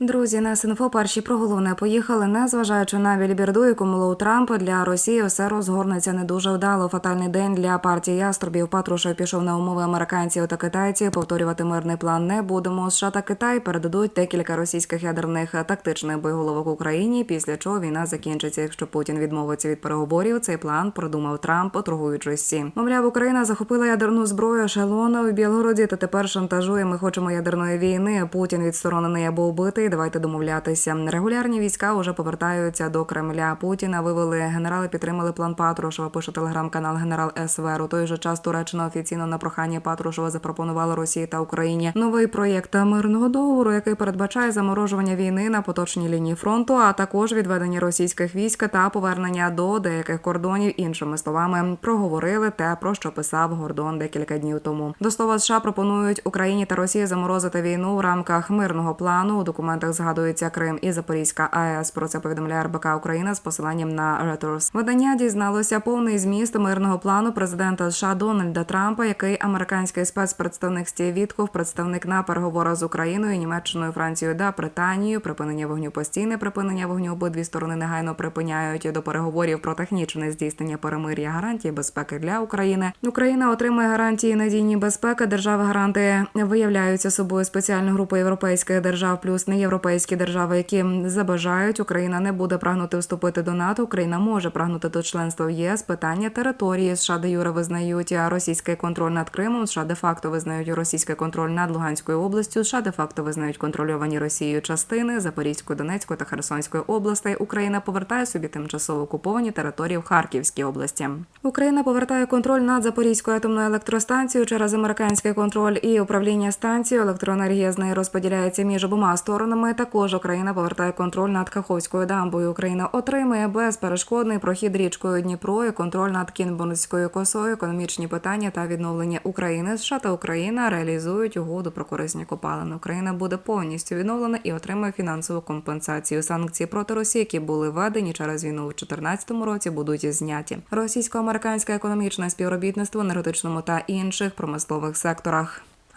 Друзі, на СНФО перші про головне поїхали, незважаючи на білібірду, яку молов Трамп для Росії, все розгорнеться не дуже вдало. Фатальний день для партії яструбів. Патрушев пішов на умови американців та китайців. Повторювати мирний план не будемо. США та Китай передадуть декілька російських ядерних тактичних боєголовок Україні. Після чого війна закінчиться. Якщо Путін відмовиться від переговорів, цей план продумав Трамп, торгуючись всім. Мовляв, Україна захопила ядерну зброю ешелону в Білгороді та тепер шантажує. Ми хочемо ядерної війни. Путін відсторонений або убитий. Давайте домовлятися. Регулярні війська вже повертаються до Кремля. Путіна вивели генерали, підтримали план Патрушева. Пише телеграм-канал Генерал СВР. У той же час Туреччина офіційно на прохання Патрушева запропонувала Росії та Україні новий проєкт мирного договору, який передбачає заморожування війни на поточній лінії фронту, а також відведення російських військ та повернення до деяких кордонів. Іншими словами, проговорили те, про що писав Гордон декілька днів тому. До слова США пропонують Україні та Росії заморозити війну в рамках мирного плану. У документах згадується Крим і Запорізька АЕС. Про це повідомляє РБК Україна з посиланням на Reuters. Видання дізналося повний зміст мирного плану президента США Дональда Трампа, який американський спецпредставник Стів Вітков, представник на переговорах з Україною, Німеччиною, Францією та Британією. Припинення вогню постійне припинення вогню обидві сторони негайно припиняють до переговорів про технічне здійснення перемир'я гарантії безпеки для України. Україна отримує гарантії надійні безпеки. Держави гаранти виявляються собою спеціальну групу європейських держав, плюс неєвропейські держави, які забажають. Україна не буде прагнути вступити до НАТО. Україна може прагнути до членства в ЄС. Питання території США де юре визнають російський контроль над Кримом. США де факто визнають російський контроль над Луганською областю. США де факто визнають контрольовані Росією частини Запорізької, Донецької та Херсонської областей. Україна повертає собі тимчасово окуповані території в Харківській області. Україна повертає контроль над Запорізькою атомною електростанцією через американський контроль і управління станцією. Електроенергія з неї розподіляється між обома сторонами. Також Україна повертає контроль над Каховською дамбою. Україна отримує безперешкодний прохід річкою Дніпро і контроль над Кінбурнською косою, економічні питання та відновлення України. США та Україна реалізують угоду про корисні копалини. Україна буде повністю відновлена і отримає фінансову компенсацію. Санкції проти Росії, які були введені через війну у 2014 році, будуть зняті. Російсько-американське економічне співробітництво енергетичному та інших промислових секторах.